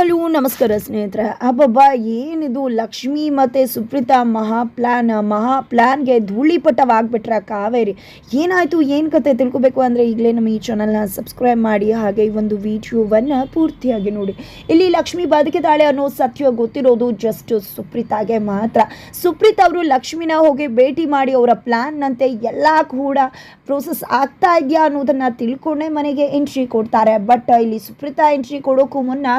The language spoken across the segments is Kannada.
ಹಲೋ ನಮಸ್ಕಾರ ಸ್ನೇಹಿತರೆ. ಅಬ್ಬಬ್ಬ, ಏನಿದು? ಲಕ್ಷ್ಮಿ ಮತ್ತು ಸುಪ್ರೀತಾ ಮಹಾ ಪ್ಲ್ಯಾನ್ ಮಹಾ ಪ್ಲ್ಯಾನ್ಗೆ ಧೂಳಿಪಟವಾಗ್ಬಿಟ್ರ ಕಾವೇರಿ. ಏನಾಯಿತು? ಏನು ಕತೆ ತಿಳ್ಕೊಬೇಕು ಅಂದರೆ ಈಗಲೇ ನಮ್ಮ ಈ ಚಾನಲ್ನ ಸಬ್ಸ್ಕ್ರೈಬ್ ಮಾಡಿ, ಹಾಗೆ ಈ ಒಂದು ವಿಡಿಯೋವನ್ನು ಪೂರ್ತಿಯಾಗಿ ನೋಡಿ. ಇಲ್ಲಿ ಲಕ್ಷ್ಮಿ ಬದುಕಿದಾಳೆ ಅನ್ನೋ ಸತ್ಯ ಗೊತ್ತಿರೋದು ಜಸ್ಟ್ ಸುಪ್ರೀತಾಗೆ ಮಾತ್ರ. ಸುಪ್ರೀತ್ ಅವರು ಲಕ್ಷ್ಮೀನ ಹೋಗಿ ಭೇಟಿ ಮಾಡಿ ಅವರ ಪ್ಲ್ಯಾನ್ನಂತೆ ಎಲ್ಲ ಕೂಡ ಪ್ರೋಸೆಸ್ ಆಗ್ತಾ ಇದೆಯಾ ಅನ್ನೋದನ್ನು ತಿಳ್ಕೊಂಡೇ ಮನೆಗೆ ಎಂಟ್ರಿ ಕೊಡ್ತಾರೆ. ಬಟ್ ಇಲ್ಲಿ ಸುಪ್ರೀತಾ ಎಂಟ್ರಿ ಕೊಡೋಕ್ಕೂ ಮುನ್ನ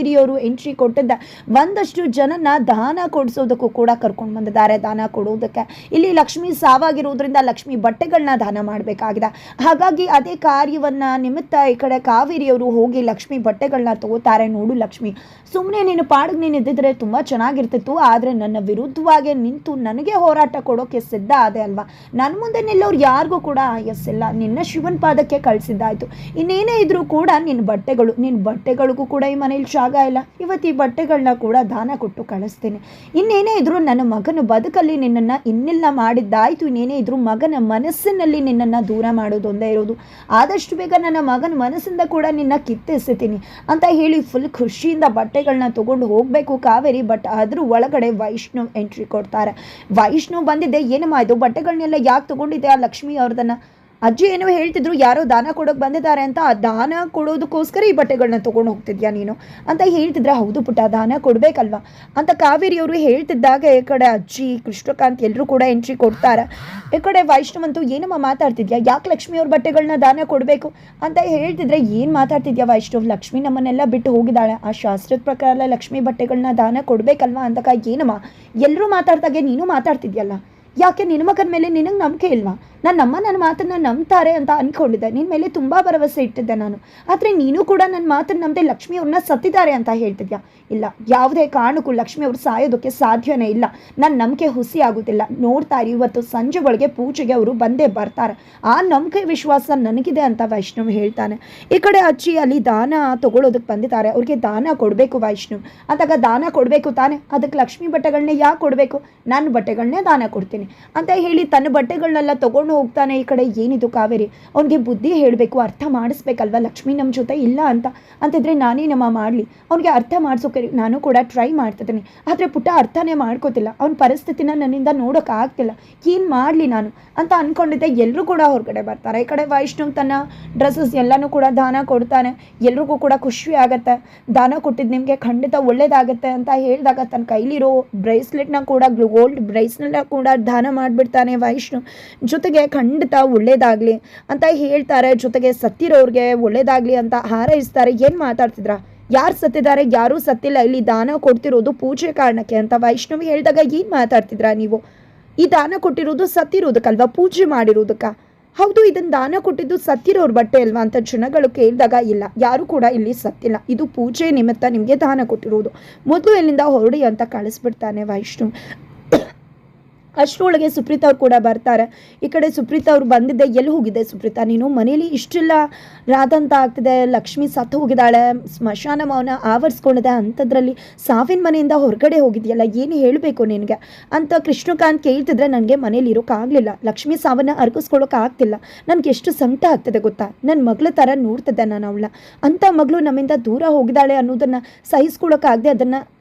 ಕಾವೇರಿಯವರು ಎಂಟ್ರಿ ಕೊಟ್ಟಿದ್ದ ಒಂದಷ್ಟು ಜನನ ದಾನ ಕೊಡಿಸೋದಕ್ಕೂ ಕೂಡ ಕರ್ಕೊಂಡು ಬಂದಿದ್ದಾರೆ. ದಾನ ಕೊಡೋದಕ್ಕೆ ಇಲ್ಲಿ ಲಕ್ಷ್ಮಿ ಸಾವಾಗಿರೋದ್ರಿಂದ ಲಕ್ಷ್ಮಿ ಬಟ್ಟೆಗಳನ್ನ ದಾನ ಮಾಡಬೇಕಾಗಿದೆ. ಹಾಗಾಗಿ ಅದೇ ಕಾರ್ಯವನ್ನ ನಿಮಿತ್ತ ಈ ಕಡೆ ಕಾವೇರಿಯವರು ಹೋಗಿ ಲಕ್ಷ್ಮಿ ಬಟ್ಟೆಗಳನ್ನ ತಗೋತಾರೆ. ನೋಡು ಲಕ್ಷ್ಮಿ ಸುಮ್ಮನೆ ನೀನು ಪಾಡಿಗೆ ನೀನು ಇದ್ದಿದ್ರೆ ತುಂಬ ಚೆನ್ನಾಗಿರ್ತಿತ್ತು. ಆದರೆ ನನ್ನ ವಿರುದ್ಧವಾಗಿ ನಿಂತು ನನಗೆ ಹೋರಾಟ ಕೊಡೋಕೆ ಸಿದ್ಧ ಅದೇ ಅಲ್ವಾ? ನನ್ನ ಮುಂದೆ ನಿಲ್ಲೋರು ಯಾರಿಗೂ ಕೂಡ ಆಯಸ್ಸಿಲ್ಲ ನಿನ್ನ ಶಿವನ್ ಪಾದಕ್ಕೆ ಕಳ್ಸಿದ್ದಾಯ್ತು. ಇನ್ನೇನೇ ಇದ್ರೂ ಕೂಡ ನಿನ್ನ ಬಟ್ಟೆಗಳು ನಿನ್ನ ಬಟ್ಟೆಗಳಿಗೂ ಕೂಡ ಈ ಮನೇಲಿ ಜಾಗ ಇಲ್ಲ. ಇವತ್ತು ಈ ಬಟ್ಟೆಗಳನ್ನ ಕೂಡ ದಾನ ಕೊಟ್ಟು ಕಳಿಸ್ತೇನೆ. ಇನ್ನೇನೇ ಇದ್ರೂ ನನ್ನ ಮಗನ ಬದುಕಲ್ಲಿ ನಿನ್ನನ್ನು ಇನ್ನೆಲ್ಲ ಮಾಡಿದ್ದಾಯಿತು. ಇನ್ನೇನೇ ಇದ್ರೂ ಮಗನ ಮನಸ್ಸಿನಲ್ಲಿ ನಿನ್ನನ್ನು ದೂರ ಮಾಡೋದೊಂದೇ ಇರೋದು. ಆದಷ್ಟು ಬೇಗ ನನ್ನ ಮಗನ ಮನಸ್ಸಿಂದ ಕೂಡ ನಿನ್ನ ಕಿತ್ತೆಸ್ತೀನಿ ಅಂತ ಹೇಳಿ ಫುಲ್ ಖುಷಿಯಿಂದ ಬಟ್ಟೆಗಳನ್ನ ತೊಗೊಂಡು ಹೋಗಬೇಕು ಕಾವೇರಿ. ಬಟ್ ಅದ್ರ ಒಳಗಡೆ ವೈಷ್ಣವ್ ಎಂಟ್ರಿ ಕೊಡ್ತಾರೆ. ವೈಷ್ಣವ್ ಬಂದಿದ್ದೆ, ಏನಮ್ಮ ಇದು? ಬಟ್ಟೆಗಳನ್ನೆಲ್ಲ ಯಾಕೆ ತೊಗೊಂಡಿದ್ದೆ? ಆ ಲಕ್ಷ್ಮಿ ಅವ್ರದನ್ನ ಅಜ್ಜಿ ಏನೋ ಹೇಳ್ತಿದ್ರು, ಯಾರೋ ದಾನ ಕೊಡೋಕೆ ಬಂದಿದ್ದಾರೆ ಅಂತ, ಆ ದಾನ ಕೊಡೋದಕ್ಕೋಸ್ಕರ ಈ ಬಟ್ಟೆಗಳನ್ನ ತೊಗೊಂಡು ಹೋಗ್ತಿದ್ಯಾ ನೀನು? ಅಂತ ಹೇಳ್ತಿದ್ರೆ, ಹೌದು ಪುಟ್ಟ, ದಾನ ಕೊಡಬೇಕಲ್ವಾ? ಅಂತ ಕಾವೇರಿಯವರು ಹೇಳ್ತಿದ್ದಾಗ ಈ ಕಡೆ ಅಜ್ಜಿ, ಕೃಷ್ಣಕಾಂತ್ ಎಲ್ಲರೂ ಕೂಡ ಎಂಟ್ರಿ ಕೊಡ್ತಾರೆ? ಈ ಕಡೆ ವೈಷ್ಣವಂತೂ, ಏನಮ್ಮ ಮಾತಾಡ್ತಿದ್ಯಾ? ಯಾಕೆ ಲಕ್ಷ್ಮಿ ಅವ್ರ ಬಟ್ಟೆಗಳನ್ನ ದಾನ ಕೊಡಬೇಕು? ಅಂತ ಹೇಳ್ತಿದ್ರೆ, ಏನು ಮಾತಾಡ್ತಿದ್ಯಾ ವೈಷ್ಣವ್? ಲಕ್ಷ್ಮಿ ನಮ್ಮನ್ನೆಲ್ಲ ಬಿಟ್ಟು ಹೋಗಿದ್ದಾಳೆ. ಆ ಶಾಸ್ತ್ರದ ಪ್ರಕಾರ ಲಕ್ಷ್ಮಿ ಬಟ್ಟೆಗಳನ್ನ ದಾನ ಕೊಡಬೇಕಲ್ವಾ? ಅಂತಕ ಏನಮ್ಮ? ಎಲ್ಲರೂ ಮಾತಾಡ್ದಾಗೆ ನೀನು ಮಾತಾಡ್ತಿದ್ಯಲ್ಲ? ಯಾಕೆ ನಿನ್ನ ಮಗನ ಮೇಲೆ ನಿನಗೆ ನಂಬಿಕೆ ಇಲ್ವಾ? ನಾನು ಅಮ್ಮ ನನ್ನ ಮಾತನ್ನು ನಂಬ್ತಾರೆ ಅಂತ ಅಂದ್ಕೊಂಡಿದ್ದೆ ನಿನ್ನ ಮೇಲೆ ತುಂಬ ಭರವಸೆ ಇಟ್ಟಿದ್ದೆ ನಾನು. ಆದರೆ ನೀನು ಕೂಡ ನನ್ನ ಮಾತನ್ನು ನಂಬದೆ ಲಕ್ಷ್ಮಿ ಅವ್ರನ್ನ ಸತ್ತಿದ್ದಾರೆ ಅಂತ ಹೇಳ್ತಿದ್ಯಾ? ಇಲ್ಲ, ಯಾವುದೇ ಕಾರಣಕ್ಕೂ ಲಕ್ಷ್ಮಿ ಅವ್ರು ಸಾಯೋದಕ್ಕೆ ಸಾಧ್ಯನೇ ಇಲ್ಲ. ನನ್ನ ನಂಬಿಕೆ ಹುಸಿ ಆಗೋದಿಲ್ಲ. ನೋಡ್ತಾ ಇವತ್ತು ಸಂಜೆ ಒಳಗೆ ಪೂಜೆಗೆ ಅವರು ಬಂದೇ ಬರ್ತಾರೆ. ಆ ನಂಬಿಕೆ ವಿಶ್ವಾಸ ನನಗಿದೆ ಅಂತ ವೈಷ್ಣವ್ ಹೇಳ್ತಾನೆ. ಈ ಕಡೆ ಅಜ್ಜಿ ಅಲ್ಲಿ ದಾನ ತಗೊಳ್ಳೋದಕ್ಕೆ ಬಂದಿದ್ದಾರೆ. ಅವ್ರಿಗೆ ದಾನ ಕೊಡಬೇಕು ವೈಷ್ಣವ್. ಅಂತಾಗ ದಾನ ಕೊಡಬೇಕು ತಾನೆ? ಅದಕ್ಕೆ ಲಕ್ಷ್ಮಿ ಬಟ್ಟೆಗಳನ್ನೇ ಯಾಕೆ ಕೊಡಬೇಕು? ನನ್ನ ಬಟ್ಟೆಗಳನ್ನೇ ದಾನ ಕೊಡ್ತೀನಿ. ಅಂತ ಹೇಳಿ ತನ್ನ ಬಟ್ಟೆಗಳನ್ನೆಲ್ಲ ತಗೊಂಡು ಹೋಗ್ತಾನೆ ಈ ಕಡೆ, ಏನಿದು ಕಾವೇರಿ? ಅವನಿಗೆ ಬುದ್ಧಿ ಹೇಳಬೇಕು, ಅರ್ಥ ಮಾಡಿಸ್ಬೇಕಲ್ವ? ಲಕ್ಷ್ಮಿ ನಮ್ಮ ಜೊತೆ ಇಲ್ಲ ಅಂತ. ಅಂತಿದ್ರೆ ನಾನೇ ನಮ್ಮ ಮಾಡಲಿ. ಅವನಿಗೆ ಅರ್ಥ ಮಾಡಿಸೋಕೆ ನಾನು ಕೂಡ ಟ್ರೈ ಮಾಡ್ತಿದ್ದೀನಿ. ಆದರೆ ಪುಟ್ಟ ಅರ್ಥನೇ ಮಾಡ್ಕೋತಿಲ್ಲ. ಅವನ ಪರಿಸ್ಥಿತಿನ ನನ್ನಿಂದ ನೋಡೋಕೆ ಆಗ್ತಿಲ್ಲ. ಏನು ಮಾಡಲಿ ನಾನು? ಅಂತ ಅಂದ್ಕೊಂಡಿದ್ದೆ ಎಲ್ಲರೂ ಕೂಡ ಹೊರಗಡೆ ಬರ್ತಾರೆ. ಈ ಕಡೆ ವೈಷ್ಣವ್ ತನ್ನ ಡ್ರೆಸ್ಸಸ್ ಎಲ್ಲನೂ ಕೂಡ ದಾನ ಕೊಡ್ತಾನೆ. ಎಲ್ರಿಗೂ ಕೂಡ ಖುಷಿ ಆಗುತ್ತೆ. ದಾನ ಕೊಟ್ಟಿದ್ದು ನಿಮಗೆ ಖಂಡಿತ ಒಳ್ಳೇದಾಗತ್ತೆ ಅಂತ ಹೇಳಿದಾಗ ತನ್ನ ಕೈಲಿರೋ ಬ್ರೇಸ್ಲೆಟ್ನ ಕೂಡ ಗೋಲ್ಡ್ ಬ್ರೇಸ್ಲೆಟ್ನ ಕೂಡ ದಾನ ಮಾಡಿಬಿಡ್ತಾನೆ ವೈಷ್ಣು ಜೊತೆಗೆ ಖಂಡಿತ ಒಳ್ಳೇದಾಗಲಿ ಅಂತ ಹೇಳ್ತಾರೆ. ಜೊತೆಗೆ ಸತ್ತಿರೋರಿಗೆ ಒಳ್ಳೇದಾಗಲಿ ಅಂತ ಹಾರೈಸ್ತಾರೆ. ಏನು ಮಾತಾಡ್ತಿದ್ರ? ಯಾರು ಸತ್ತಿದ್ದಾರೆ? ಯಾರೂ ಸತ್ತಿಲ್ಲ. ಇಲ್ಲಿ ದಾನ ಕೊಡ್ತಿರೋದು ಪೂಜೆ ಕಾರಣಕ್ಕೆ ಅಂತ ವೈಷ್ಣವಿ ಹೇಳಿದಾಗ ಏನು ಮಾತಾಡ್ತಿದ್ರಾ ನೀವು? ಈ ದಾನ ಕೊಟ್ಟಿರೋದು ಸತ್ತಿರೋದಕ್ಕಲ್ವಾ? ಪೂಜೆ ಮಾಡಿರೋದಕ್ಕ? ಹೌದು ಇದನ್ನ ದಾನ ಕೊಟ್ಟಿದ್ದು ಸತ್ತಿರೋರ್ ಬಟ್ಟೆ ಅಲ್ವಾ ಅಂತ ಜನಗಳು ಕೇಳಿದಾಗ ಇಲ್ಲ. ಯಾರು ಕೂಡ ಇಲ್ಲಿ ಸತ್ತಿಲ್ಲ. ಇದು ಪೂಜೆ ನಿಮಿತ್ತ ನಿಮಗೆ ದಾನ ಕೊಟ್ಟಿರೋದು. ಮೊದಲು ಇಲ್ಲಿಂದ ಹೊರಡಿ ಅಂತ ಕಳಿಸ್ಬಿಡ್ತಾನೆ ವೈಷ್ಣವ್. ಅಷ್ಟರೊಳಗೆ ಸುಪ್ರೀತಾ ಅವ್ರು ಕೂಡ ಬರ್ತಾರೆ. ಈ ಕಡೆ ಸುಪ್ರೀತಾ ಅವ್ರು ಬಂದಿದ್ದೆ, ಎಲ್ಲಿ ಹೋಗಿದ್ದೆ ಸುಪ್ರೀತಾ? ನೀನು ಮನೇಲಿ ಇಷ್ಟೆಲ್ಲ. ರಾದಂತ ಆಗ್ತಿದೆ, ಲಕ್ಷ್ಮಿ ಸತ್ತು ಹೋಗಿದ್ದಾಳೆ, ಸ್ಮಶಾನ ಮೌನ ಆವರಿಸ್ಕೊಂಡಿದೆ, ಅಂಥದ್ರಲ್ಲಿ ಸಾವಿನ ಮನೆಯಿಂದ ಹೊರಗಡೆ ಹೋಗಿದೆಯಲ್ಲ, ಏನು ಹೇಳಬೇಕು ನಿನಗೆ? ಅಂತ ಕೃಷ್ಣಕಾಂತ್ ಕೇಳ್ತಿದ್ರೆ ನನಗೆ ಮನೇಲಿ ಇರೋಕ್ಕಾಗಲಿಲ್ಲ ಲಕ್ಷ್ಮಿ ಸಾವನ್ನ ಅರ್ಗಿಸ್ಕೊಳ್ಳೋಕೆ ಆಗ್ತಿಲ್ಲ. ನನಗೆ ಎಷ್ಟು ಸಂಕಟ ಆಗ್ತದೆ ಗೊತ್ತಾ? ನನ್ನ ಮಗಳ ಥರ ನೋಡ್ತಿದ್ದೆ ನಾನು ಅವಳ ಅಂಥ ಮಗಳು ನಮ್ಮಿಂದ ದೂರ ಹೋಗಿದ್ದಾಳೆ ಅನ್ನೋದನ್ನು ಸಹಿಸ್ಕೊಳ್ಳೋಕ್ಕಾಗದೆ ಅದನ್ನು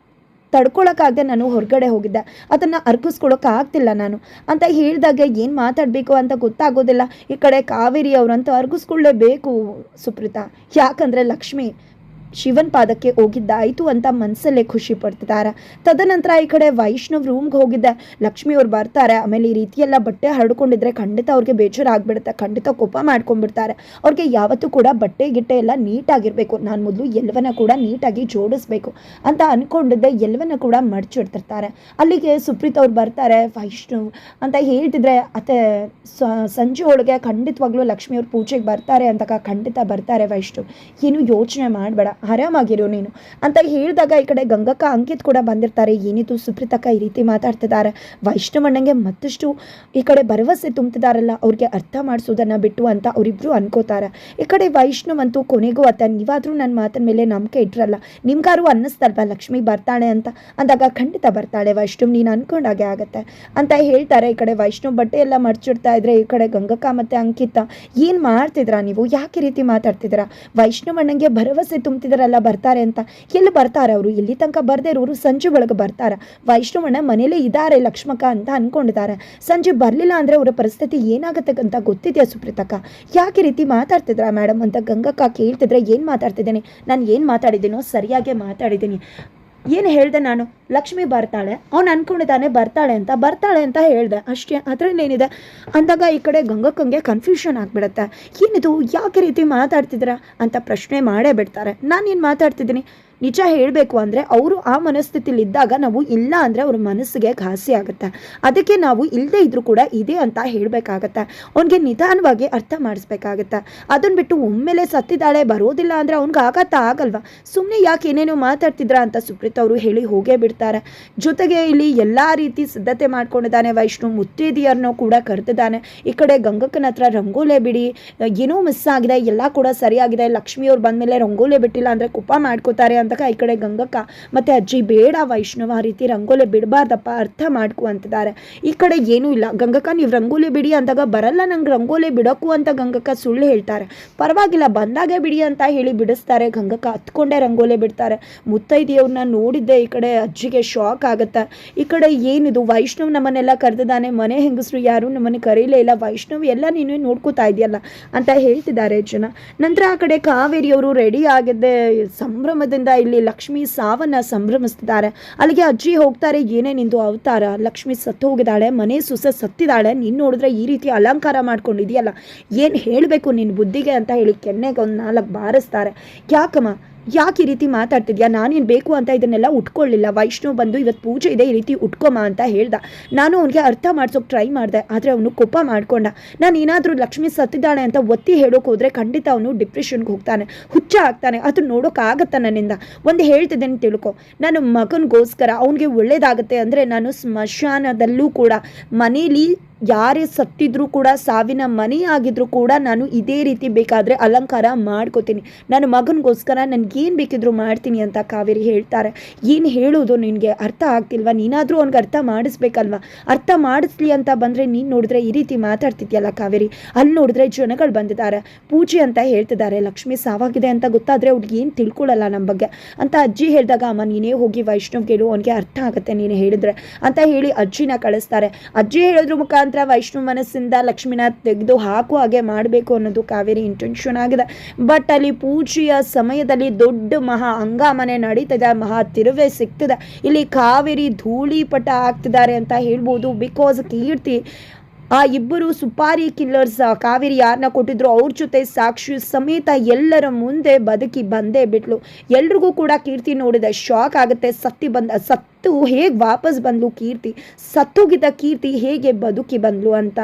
ತಡ್ಕೊಳಕ್ಕಾಗದೆ ನಾನು ಹೊರಗಡೆ ಹೋಗಿದ್ದೆ. ಅದನ್ನು ಅರ್ಗಿಸ್ಕೊಳಕ್ಕೆ ಆಗ್ತಿಲ್ಲ ನಾನು. ಅಂತ ಹೇಳಿದಾಗ ಏನು ಮಾತಾಡಬೇಕು ಅಂತ ಗೊತ್ತಾಗೋದಿಲ್ಲ. ಈ ಕಡೆ ಕಾವೇರಿ ಅವರಂತೂ ಅರ್ಗಿಸ್ಕೊಳ್ಳೇಬೇಕು ಸುಪ್ರೀತಾ. ಯಾಕಂದರೆ ಲಕ್ಷ್ಮಿ ಶಿವನ್ ಪಾದಕ್ಕೆ ಹೋಗಿದ್ದಾಯಿತು ಅಂತ ಮನಸ್ಸಲ್ಲೇ ಖುಷಿ ಪಡ್ತಿದ್ದಾರೆ. ತದನಂತರ ಈ ಕಡೆ ವೈಷ್ಣವ್ ರೂಮ್ಗೆ ಹೋಗಿದ್ದೆ ಲಕ್ಷ್ಮಿ ಅವ್ರು ಬರ್ತಾರೆ. ಆಮೇಲೆ ಈ ರೀತಿಯೆಲ್ಲ ಬಟ್ಟೆ ಹರಡ್ಕೊಂಡಿದ್ರೆ ಖಂಡಿತ ಅವ್ರಿಗೆ ಬೇಜಾರಾಗ್ಬಿಡುತ್ತೆ. ಖಂಡಿತ ಕೋಪ ಮಾಡ್ಕೊಂಡ್ಬಿಡ್ತಾರೆ. ಅವ್ರಿಗೆ ಯಾವತ್ತೂ ಕೂಡ ಬಟ್ಟೆ, ಗಿಟ್ಟೆ ಎಲ್ಲ ನೀಟಾಗಿರಬೇಕು. ನಾನು ಮೊದಲು ಎಲ್ಲವನ್ನ ಕೂಡ ನೀಟಾಗಿ ಜೋಡಿಸ್ಬೇಕು ಅಂತ ಅಂದ್ಕೊಂಡಿದ್ದೆ ಎಲ್ಲವನ್ನ ಕೂಡ ಮಡ್ಚಿಡ್ತಿರ್ತಾರೆ. ಅಲ್ಲಿಗೆ ಸುಪ್ರೀತ್ ಅವ್ರು ಬರ್ತಾರೆ. ವೈಷ್ಣವ್ ಅಂತ ಹೇಳ್ತಿದ್ರೆ, ಅತ್ತೆ ಸಂಜೆ ಒಳಗೆ ಖಂಡಿತವಾಗ್ಲೂ ಲಕ್ಷ್ಮಿ ಅವ್ರು ಪೂಜೆಗೆ ಬರ್ತಾರೆ ಅಂತ ಖಂಡಿತ ಬರ್ತಾರೆ ವೈಷ್ಣವ್. ಏನು ಯೋಚನೆ ಮಾಡಬೇಡ. ಆರಾಮಾಗಿರು ನೀನು. ಅಂತ ಹೇಳಿದಾಗ ಈ ಕಡೆ ಗಂಗಕ್ಕ ಅಂಕಿತ್ ಕೂಡ ಬಂದಿರ್ತಾರೆ. ಏನಿದು? ಸುಪ್ರೀತಕ್ಕ ಈ ರೀತಿ ಮಾತಾಡ್ತಿದ್ದಾರೆ. ವೈಷ್ಣವಣ್ಣಂಗೆ ಮತ್ತಷ್ಟು ಈ ಕಡೆ ಭರವಸೆ ತುಂಬ್ತಿದಾರಲ್ಲ. ಅವ್ರಿಗೆ ಅರ್ಥ ಮಾಡಿಸೋದನ್ನು ಬಿಟ್ಟು ಅಂತ ಅವರಿಬ್ರು ಅನ್ಕೋತಾರೆ. ಈ ಕಡೆ ವೈಷ್ಣವಂತೂ ಕೊನೆಗೂ ಆತ ನೀವಾದರೂ ನನ್ನ ಮಾತಿನ ಮೇಲೆ ನಂಬಿಕೆ ಇಟ್ರಲ್ಲ. ನಿಮ್ಗಾರು ಅನ್ನಿಸ್ತಲ್ವಾ? ಲಕ್ಷ್ಮಿ ಬರ್ತಾಳೆ ಅಂತ. ಅಂದಾಗ ಖಂಡಿತ ಬರ್ತಾಳೆ ವೈಷ್ಣವ್, ನೀನು ಅನ್ಕೊಂಡಾಗೆ ಆಗುತ್ತೆ. ಅಂತ ಹೇಳ್ತಾರೆ ಈ ಕಡೆ ವೈಷ್ಣವ್. ಬಟ್ಟೆ ಎಲ್ಲ ಮರ್ಚಿಡ್ತಾ ಇದ್ರೆ ಈ ಕಡೆ ಗಂಗಕ್ಕ ಮತ್ತೆ ಅಂಕಿತ, ಏನು ಮಾಡ್ತಿದ್ರಾ ನೀವು? ಯಾಕೆ ರೀತಿ ಮಾತಾಡ್ತಿದ್ದೀರಾ? ವೈಷ್ಣವಣ್ಣಂಗೆ ಭರವಸೆ ತುಂಬ್ತಿದ್ದಾರೆ ಹೇಳ್ತಿದಾರಲ್ಲ ಬರ್ತಾರೆ ಅಂತ. ಎಲ್ಲಿ ಬರ್ತಾರೆ ಅವರು? ಇಲ್ಲಿ ತನಕ ಬರ್ದೇ ಇರೋರು ಸಂಜೆ ಒಳಗೆ ಬರ್ತಾರೆ. ವೈಷ್ಣವಣ್ಣ ಮನೇಲೇ ಇದ್ದಾರೆ ಲಕ್ಷ್ಮಕ್ಕ ಅಂತ ಅನ್ಕೊಂಡಿದ್ದಾರೆ. ಸಂಜೆ ಬರಲಿಲ್ಲ ಅಂದರೆ ಅವರ ಪರಿಸ್ಥಿತಿ ಏನಾಗುತ್ತೆ ಅಂತ ಗೊತ್ತಿದೆಯಾ ಸುಪ್ರೀತಕ್ಕ ಯಾಕೆ ರೀತಿ ಮಾತಾಡ್ತಿದ್ರ ಮೇಡಮ್ ಅಂತ ಗಂಗಕ್ಕ ಕೇಳ್ತಿದ್ರೆ ಏನು ಮಾತಾಡ್ತಿದ್ದೇನೆ? ನಾನು ಏನು ಮಾತಾಡಿದ್ದೀನೋ ಸರಿಯಾಗಿ ಮಾತಾಡಿದ್ದೀನಿ. ಏನು ಹೇಳಿದೆ ನಾನು? ಲಕ್ಷ್ಮಿ ಬರ್ತಾಳೆ. ಅವ್ನು ಅನ್ಕೊಂಡಿದ್ದಾನೆ ಬರ್ತಾಳೆ ಅಂತ. ಬರ್ತಾಳೆ ಅಂತ ಹೇಳಿದೆ. ಅಷ್ಟೇ. ಅದರಲ್ಲಿ ಏನಿದೆ? ಅಂದಾಗ ಈ ಕಡೆ ಗಂಗಕ್ಕಂಗೆ ಕನ್ಫ್ಯೂಷನ್ ಆಗಿಬಿಡುತ್ತೆ. ಏನಿದು? ಯಾಕೆ ರೀತಿ ಮಾತಾಡ್ತಿದ್ದೀರಾ? ಅಂತ ಪ್ರಶ್ನೆ ಮಾಡೇ ಬಿಡ್ತಾರೆ. ನಾನೇನು ಮಾತಾಡ್ತಿದ್ದೀನಿ? ನಿಜ ಹೇಳಬೇಕು ಅಂದರೆ ಅವರು ಆ ಮನಸ್ಥಿತಿಲಿ ಇದ್ದಾಗ ನಾವು ಇಲ್ಲ ಅಂದರೆ ಅವ್ರ ಮನಸ್ಸಿಗೆ ಘಾಸಿ ಆಗುತ್ತೆ. ಅದಕ್ಕೆ ನಾವು ಇಲ್ಲದೇ ಇದ್ರೂ ಕೂಡ ಇದೆ ಅಂತ ಹೇಳಬೇಕಾಗತ್ತೆ. ಅವನಿಗೆ ನಿಧಾನವಾಗಿ ಅರ್ಥ ಮಾಡಿಸ್ಬೇಕಾಗತ್ತೆ. ಅದನ್ನು ಬಿಟ್ಟು ಒಮ್ಮೆಲೆ ಸತ್ತಿದ್ದಾಳೆ, ಬರೋದಿಲ್ಲ ಅಂದರೆ ಅವ್ನಿಗೆ ಆಘಾತ ಆಗಲ್ವಾ? ಸುಮ್ಮನೆ ಯಾಕೆ ಏನೇನೋ ಮಾತಾಡ್ತಿದ್ರ ಅಂತ ಸುಪ್ರೀತ್ ಅವರು ಹೇಳಿ ಹೋಗೇ ಬಿಡ್ತಾರೆ. ಜೊತೆಗೆ ಇಲ್ಲಿ ಎಲ್ಲ ರೀತಿ ಸಿದ್ಧತೆ ಮಾಡ್ಕೊಂಡಿದ್ದಾನೆ ವೈಷ್ಣು. ಮುತ್ತೈದಿಯರನ್ನೂ ಕೂಡ ಕರೆದಿದ್ದಾನೆ. ಈ ಕಡೆ ಗಂಗಕ್ಕನ ಹತ್ರ ರಂಗೋಲೆ ಬಿಡಿ. ಏನೋ ಮಿಸ್ ಆಗಿದೆ. ಎಲ್ಲ ಕೂಡ ಸರಿಯಾಗಿದೆ. ಲಕ್ಷ್ಮಿಯವ್ರು ಬಂದಮೇಲೆ ರಂಗೋಲೆ ಬಿಟ್ಟಿಲ್ಲ ಅಂದರೆ ಕುಪ್ಪ ಮಾಡ್ಕೋತಾರೆ ಅಂತ ಈ ಕಡೆ ಗಂಗಕ್ಕ. ಮತ್ತು ಅಜ್ಜಿ, ಬೇಡ ವೈಷ್ಣವ, ಆ ರೀತಿ ರಂಗೋಲೆ ಬಿಡಬಾರ್ದಪ್ಪ, ಅರ್ಥ ಮಾಡ್ಕೊ ಅಂತಿದ್ದಾರೆ. ಈ ಕಡೆ ಏನೂ ಇಲ್ಲ. ಗಂಗಕ್ಕ, ನೀವು ರಂಗೋಲಿ ಬಿಡಿ ಅಂದಾಗ ಬರಲ್ಲ, ನಂಗೆ ರಂಗೋಲಿ ಬಿಡಕು ಅಂತ ಗಂಗಕ್ಕ ಸುಳ್ಳು ಹೇಳ್ತಾರೆ. ಪರವಾಗಿಲ್ಲ, ಬಂದಾಗೆ ಬಿಡಿ ಅಂತ ಹೇಳಿ ಬಿಡಿಸ್ತಾರೆ. ಗಂಗಕ್ಕ ಹತ್ಕೊಂಡೇ ರಂಗೋಲೆ ಬಿಡ್ತಾರೆ. ಮುತ್ತೈದೆಯವ್ರನ್ನ ನೋಡಿದ್ದೆ ಈ ಕಡೆ ಅಜ್ಜಿಗೆ ಶಾಕ್ ಆಗುತ್ತೆ? ಈ ಕಡೆ ಏನಿದು? ವೈಷ್ಣವ್ ನಮ್ಮನ್ನೆಲ್ಲ ಕರೆದಿದ್ದಾನೆ. ಮನೆ ಹೆಂಗಸರು ಯಾರು ನಮ್ಮನ್ನು ಕರೀಲೇ ಇಲ್ಲ. ವೈಷ್ಣವ್ ಎಲ್ಲ ನೀನು ನೋಡ್ಕೋತಾ ಇದೆಯಲ್ಲ ಅಂತ ಹೇಳ್ತಿದ್ದಾರೆ ಜನ ನಂತರ ಆ ಕಡೆ ಕಾವೇರಿಯವರು ರೆಡಿ ಆಗಿದ್ದೆ ಸಂಭ್ರಮದಿಂದ ಇಲ್ಲಿ ಲಕ್ಷ್ಮಿ ಸಾವನ್ನ ಸಂಭ್ರಮಿಸ್ತಿದ್ದಾರೆ. ಅಲ್ಲಿಗೆ ಅಜ್ಜಿ ಹೋಗ್ತಾರೆ. ಏನೇ ನಿಂದು ಅವತಾರ? ಲಕ್ಷ್ಮಿ ಸತ್ತು ಹೋಗಿದ್ದಾಳೆ. ಮನೆ ಸುಸ ಸತ್ತಿದ್ದಾಳೆ. ನೀನು ನೋಡಿದ್ರೆ ಈ ರೀತಿ ಅಲಂಕಾರ ಮಾಡ್ಕೊಂಡಿದೆಯಲ್ಲ ಏನು ಹೇಳಬೇಕು ನಿನ್ನ ಬುದ್ಧಿಗೆ ಅಂತ ಹೇಳಿ ಕೆನ್ನೆಗೆ ಒಂದು ನಾಲ್ಕು ಬಾರಿಸ್ತಾರೆ. ಯಾಕಮ್ಮ? ಯಾಕೆ ಈ ರೀತಿ ಮಾತಾಡ್ತಿದ್ಯಾ? ನಾನೇನು ಬೇಕು ಅಂತ ಇದನ್ನೆಲ್ಲ ಉಟ್ಕೊಳ್ಳಿಲ್ಲ ವೈಷ್ಣವ್ ಬಂದು ಇವತ್ತು ಪೂಜೆ ಇದೆ, ಈ ರೀತಿ ಉಟ್ಕೊಮ ಅಂತ ಹೇಳ್ದ. ನಾನು ಅವನಿಗೆ ಅರ್ಥ ಮಾಡ್ಸೋಕೆ ಟ್ರೈ ಮಾಡಿದೆ, ಆದರೆ ಅವನು ಕೋಪ ಮಾಡ್ಕೊಂಡ. ನಾನು ಏನಾದರೂ ಲಕ್ಷ್ಮಿ ಸತ್ತಿದ್ದಾಳೆ ಅಂತ ಒತ್ತಿ ಹೇಳೋಕೆ ಹೋದರೆ ಖಂಡಿತ ಅವನು ಡಿಪ್ರೆಷನ್ಗೆ ಹೋಗ್ತಾನೆ, ಹುಚ್ಚ ಆಗ್ತಾನೆ. ಅದು ನೋಡೋಕ್ಕಾಗತ್ತ ನನ್ನಿಂದ. ಒಂದು ಹೇಳ್ತಿದ್ದೇನೆ ತಿಳ್ಕೊ. ನನ್ನ ಮಗನಿಗೋಸ್ಕರ ಅವನಿಗೆ ಒಳ್ಳೇದಾಗುತ್ತೆ ಅಂದರೆ ನಾನು ಸ್ಮಶಾನದಲ್ಲೂ ಕೂಡ ಮನೇಲಿ ಯಾರೇ ಸತ್ತಿದ್ರೂ ಕೂಡ, ಸಾವಿನ ಮನೆ ಆಗಿದ್ರೂ ಕೂಡ ನಾನು ಇದೇ ರೀತಿ ಬೇಕಾದರೆ ಅಲಂಕಾರ ಮಾಡ್ಕೋತೀನಿ. ನನ್ನ ಮಗನಿಗೋಸ್ಕರ ನನಗೇನು ಬೇಕಿದ್ರು ಮಾಡ್ತೀನಿ ಅಂತ ಕಾವೇರಿ ಹೇಳ್ತಾರೆ. ಏನು ಹೇಳೋದು ನಿನಗೆ? ಅರ್ಥ ಆಗ್ತಿಲ್ವಾ? ನೀನಾದರೂ ಅವ್ನಿಗೆ ಅರ್ಥ ಮಾಡಿಸ್ಬೇಕಲ್ವಾ? ಅರ್ಥ ಮಾಡಿಸ್ಲಿ ಅಂತ ಬಂದರೆ ನೀನು ನೋಡಿದ್ರೆ ಈ ರೀತಿ ಮಾತಾಡ್ತಿದ್ಯಲ್ಲ ಕಾವೇರಿ? ಅಲ್ಲಿ ನೋಡಿದ್ರೆ ಜನಗಳು ಬಂದಿದ್ದಾರೆ. ಪೂಜೆ ಅಂತ ಹೇಳ್ತಿದ್ದಾರೆ. ಲಕ್ಷ್ಮಿ ಸಾವಾಗಿದೆ ಅಂತ ಗೊತ್ತಾದರೆ ಅವ್ರಿಗೆ ಏನು ತಿಳ್ಕೊಳ್ಳಲ್ಲ ನಮ್ಮ ಬಗ್ಗೆ. ಅಂತ ಅಜ್ಜಿ ಹೇಳಿದಾಗ, ಅಮ್ಮ, ನೀನೇ ಹೋಗಿ ವೈಷ್ಣವ್ ಕೇಳು ಅವನಿಗೆ ಅರ್ಥ ಆಗುತ್ತೆ ನೀನು ಹೇಳಿದ್ರೆ ಅಂತ ಹೇಳಿ ಅಜ್ಜಿನ ಕಳಿಸ್ತಾರೆ. ಅಜ್ಜಿ ಹೇಳಿದ್ರ ಮುಖಾಂತರ ವೈಷ್ಣವ್ ಮನಸ್ಸಿಂದ ಲಕ್ಷ್ಮಿನ ತೆಗೆದು ಹಾಕುವ ಹಾಗೆ ಮಾಡಬೇಕು ಅನ್ನೋದು ಕಾವೇರಿ ಇಂಟೆನ್ಷನ್ ಆಗಿದೆ. ಬಟ್ ಅಲ್ಲಿ ಪೂಜೆಯ ಸಮಯದಲ್ಲಿ ದೊಡ್ಡ ಮಹಾ ಹಂಗಾಮನೆ ನಡೀತದೆ ಮಹಾ ತಿರುವೆ ಸಿಗ್ತದೆ. ಇಲ್ಲಿ ಕಾವೇರಿ ಧೂಳಿಪಟ ಆಗ್ತಿದ್ದಾರೆ ಅಂತ ಹೇಳ್ಬೋದು. ಬಿಕಾಸ್ ಕೀರ್ತಿ ಆ ಇಬ್ಬರು ಸುಪಾರಿ ಕಿಲ್ಲರ್ಸ್ ಕಾವೇರಿ ಯಾರನ್ನ ಕೊಟ್ಟಿದ್ರು ಅವ್ರ ಜೊತೆ ಸಾಕ್ಷಿ ಸಮೇತ ಎಲ್ಲರ ಮುಂದೆ ಬದುಕಿ ಬಂದೇ ಬಿಟ್ಲು. ಎಲ್ರಿಗೂ ಕೂಡ ಕೀರ್ತಿ ನೋಡಿದ ಶಾಕ್ ಆಗುತ್ತೆ. ಸತ್ತಿ ಬಂದ, ಸತ್ತು ಹೇಗೆ ವಾಪಸ್ ಬಂದ್ಲು ಕೀರ್ತಿ? ಸತ್ತೋಗಿದ್ದ ಕೀರ್ತಿ ಹೇಗೆ ಬದುಕಿ ಬಂದ್ಲು ಅಂತ.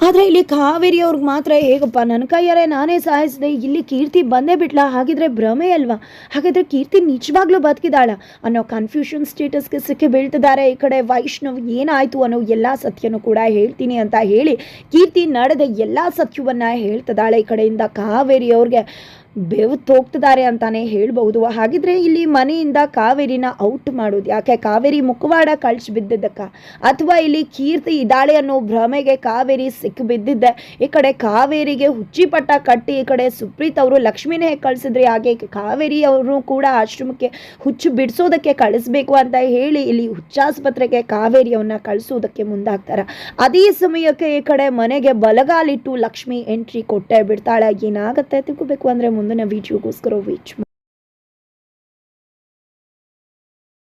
ಆದರೆ ಇಲ್ಲಿ ಕಾವೇರಿ ಅವ್ರಿಗೆ ಮಾತ್ರ ಹೇಗಪ್ಪ? ನನ್ನ ಕೈಯಾರೆ ನಾನೇ ಸಾಯಿಸಿದೆ, ಇಲ್ಲಿ ಕೀರ್ತಿ ಬಂದೇ ಬಿಟ್ಲ, ಹಾಗಿದ್ರೆ ಭ್ರಮೆ ಅಲ್ವಾ? ಹಾಗಾದ್ರೆ ಕೀರ್ತಿ ನಿಜವಾಗ್ಲೂ ಬದುಕಿದಾಳ ಅನ್ನೋ ಕನ್ಫ್ಯೂಷನ್ ಸ್ಟೇಟಸ್ಗೆ ಸಿಕ್ಕಿ ಬೀಳ್ತಿದ್ದಾರೆ ಈ ಕಡೆ ವೈಷ್ಣವ್. ಏನಾಯಿತು ಅನ್ನೋ ಎಲ್ಲ ಸತ್ಯನೂ ಕೂಡ ಹೇಳ್ತೀನಿ ಅಂತ ಹೇಳಿ ಕೀರ್ತಿ ನಡೆದ ಎಲ್ಲ ಸತ್ಯವನ್ನ ಹೇಳ್ತಿದ್ದಾಳೆ ಈ ಕಡೆಯಿಂದ ಕಾವೇರಿ ಅವ್ರಿಗೆ ಬೆವತ್ತು ಹೋಗ್ತಿದ್ದಾರೆ ಅಂತಾನೆ ಹೇಳ್ಬಹುದು. ಹಾಗಿದ್ರೆ ಇಲ್ಲಿ ಮನೆಯಿಂದ ಕಾವೇರಿನ ಔಟ್ ಮಾಡೋದು ಯಾಕೆ? ಕಾವೇರಿ ಮುಖವಾಡ ಕಳ್ಸಿ ಬಿದ್ದಿದ್ದಕ್ಕ? ಅಥವಾ ಇಲ್ಲಿ ಕೀರ್ತಿ ಇದ್ದಾಳೆ ಅನ್ನೋ ಭ್ರಮೆಗೆ ಕಾವೇರಿ ಸಿಕ್ಕಿ ಬಿದ್ದಿದ್ದೆ. ಈ ಕಡೆ ಕಾವೇರಿಗೆ ಹುಚ್ಚಿಪಟ್ಟ ಕಟ್ಟಿ, ಈ ಕಡೆ ಸುಪ್ರೀತ್ ಅವರು ಲಕ್ಷ್ಮಿನೇ ಕಳಿಸಿದ್ರೆ ಹಾಗೆ ಕಾವೇರಿ ಅವರು ಕೂಡ ಆಶ್ರಮಕ್ಕೆ ಹುಚ್ಚು ಬಿಡಿಸೋದಕ್ಕೆ ಕಳಿಸ್ಬೇಕು ಅಂತ ಹೇಳಿ ಇಲ್ಲಿ ಹುಚ್ಚಾಸ್ಪತ್ರೆಗೆ ಕಾವೇರಿಯವನ್ನ ಕಳಿಸೋದಕ್ಕೆ ಮುಂದಾಗ್ತಾರೆ. ಅದೇ ಸಮಯಕ್ಕೆ ಈ ಕಡೆ ಮನೆಗೆ ಬಲಗಾಲಿಟ್ಟು ಲಕ್ಷ್ಮಿ ಎಂಟ್ರಿ ಕೊಟ್ಟೆ ಬಿಡ್ತಾಳೆ. ಏನಾಗುತ್ತೆ ತಿಳ್ಕೋಬೇಕು ಅಂದರೆ ಮುಂದಿನ ವಿಡಿಯೋಗೋಸ್ಕರ ವೇಟ್